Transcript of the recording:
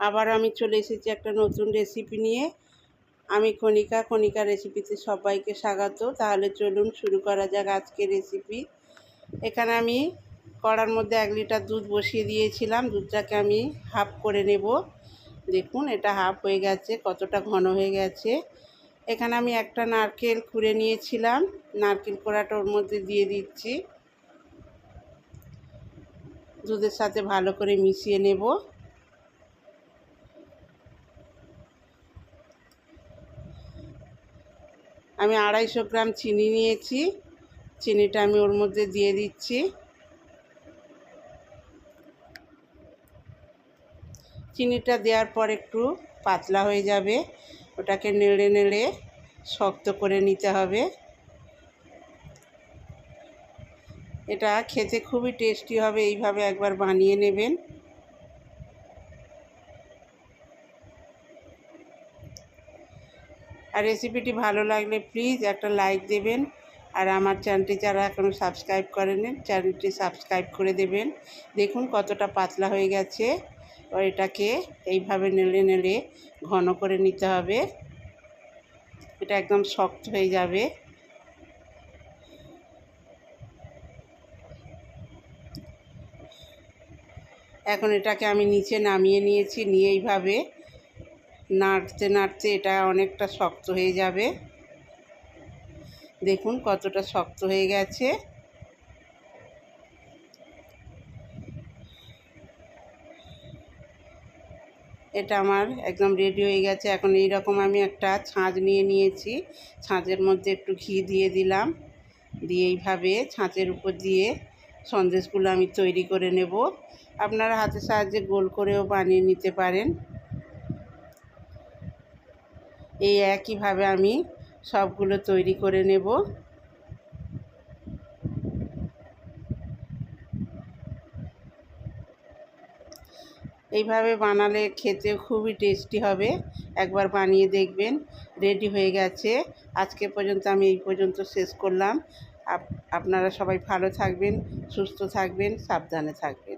আবার আমি চলে এসেছি একটা নতুন রেসিপি নিয়ে। আমি কণিকা কণিকা রেসিপিতে সবাইকে স্বাগত। তাহলে চলুন শুরু করা যাক আজকের রেসিপি এখানে আমি কড়ার মধ্যে এক লিটার দুধ বসিয়ে দিয়েছিলাম। দুধটাকে আমি হাফ করে নেব। দেখুন, এটা হাফ হয়ে গেছে, কতটা ঘন হয়ে গেছে। এখানে আমি একটা নারকেল খুঁড়ে নিয়েছিলাম। নারকেল কোড়াটা ওর মধ্যে দিয়ে দিচ্ছি। দুধের সাথে ভালো করে মিশিয়ে নেব। আমি আড়াইশো গ্রাম চিনি নিয়েছি। চিনিটা আমি ওর মধ্যে দিয়ে দিচ্ছি। চিনিটা দেওয়ার পর একটু পাতলা হয়ে যাবে। ওটাকে নেড়ে নেড়ে শক্ত করে নিতে হবে। এটা খেতে খুবই টেস্টি হবে, এইভাবে একবার বানিয়ে নেবেন। আর রেসিপিটি ভালো লাগলে প্লিজ একটা লাইক দেবেন। আর আমার চ্যানেলটি যারা এখনও সাবস্ক্রাইব করেনি চ্যানেলটি সাবস্ক্রাইব করে দেবেন। দেখুন কতটা পাতলা হয়ে গেছে। ও এটাকে এইভাবে নেড়ে নেড়ে ঘন করে নিতে হবে। এটা একদম শক্ত হয়ে যাবে। এখন এটাকে আমি নিচে নামিয়ে নিয়েছি, নিয়ে এইভাবে নাড়তে নাড়তে এটা অনেকটা শক্ত হয়ে যাবে। দেখুন কতটা শক্ত হয়ে গেছে। এটা আমার একদম রেডি হয়ে গেছে। এখন এই রকম আমি একটা ছাঁচ নিয়ে নিয়েছি। ছাঁচের মধ্যে একটু ঘি দিয়ে দিলাম। দিয়ে এইভাবে ছাঁচের উপর দিয়ে সন্দেশগুলো আমি তৈরি করে নেব। আপনারা হাতের সাহায্যে গোল করেও বানিয়ে নিতে পারেন। এই একইভাবে আমি সবগুলো তৈরি করে নেব। এইভাবে বানালে খেতে খুবই টেস্টি হবে। একবার বানিয়ে দেখবেন, রেডি হয়ে গেছে। আজকে পর্যন্ত আমি এই পর্যন্ত শেষ করলাম। আপনারা সবাই ভালো থাকবেন, সুস্থ থাকবেন, সাবধানে থাকবেন।